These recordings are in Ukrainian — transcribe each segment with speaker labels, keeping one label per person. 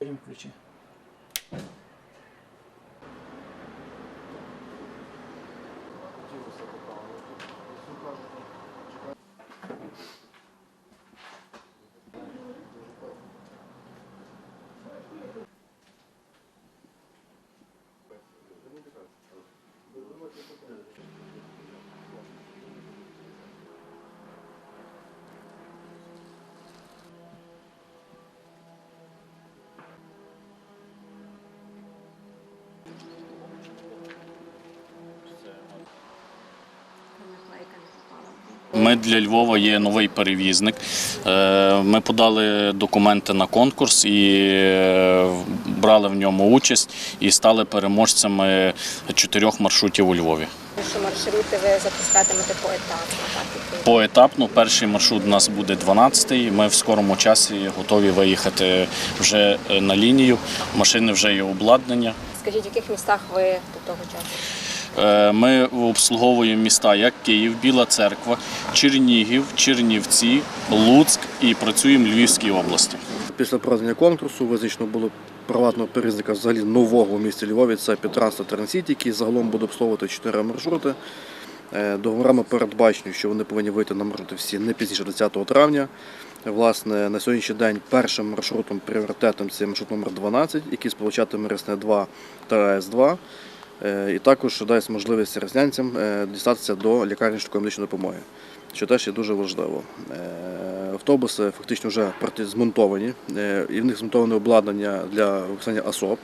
Speaker 1: Їм ключі.
Speaker 2: Ми для Львова є новий перевізник. Е, Ми подали документи на конкурс і е, брали в ньому участь і стали переможцями чотирьох маршрутів у Львові.
Speaker 3: Що маршрути ви запускатимете поетапно, так?
Speaker 2: Поетапно перший маршрут у нас буде 12-й. Ми в скорому часі готові виїхати вже е, на лінію. Машини вже є обладнання.
Speaker 3: Скажіть, в яких містах ви до того часу?
Speaker 2: Е, Ми обслуговуємо міста як Київ, Біла Церква, Чернігів, Чернівці, Луцьк і працюємо в Львівській області.
Speaker 4: Після проведення конкурсу визначено було приватного перевізника взагалі нового в місті Львові. Це Петранство Трансіті, який загалом буде обслуговувати чотири маршрути. Е, Договорами передбачено, що вони повинні вийти на маршрути всі не пізніше 20 травня. Власне, на сьогоднішній день першим маршрутом пріоритетом це маршрут номер 12, який сполучатиме Ресне 2 та АЕС-2. Е, І також дасть можливість реснянцям е, дістатися до лікарні швидкої медичної допомоги, що теж є дуже важливо. Е, Автобуси фактично вже змонтовані, е, і в них змонтоване обладнання для виконання АСОП.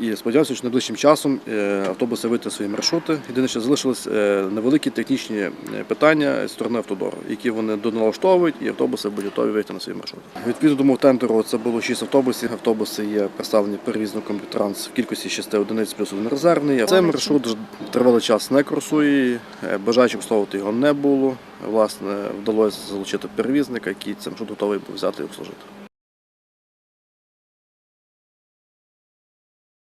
Speaker 4: І сподіваюся, що найближчим часом е, автобуси на свої маршрути. Єдине, що залишились невеликі технічні питання з сторони автодору, які вони доналаштовують, і автобуси будуть готові вийти на свої маршрути. Відповідно до мого тендеру, це було 6 автобусів. Автобуси є представлені перевізником Транс в кількості 6 одиниць плюс один резервний. Цей маршрут тривалий час не курсує. Бажаючих обслуговувати його не було. Власне, вдалося залучити перевізника, який цим готовий був взяти і обслужити.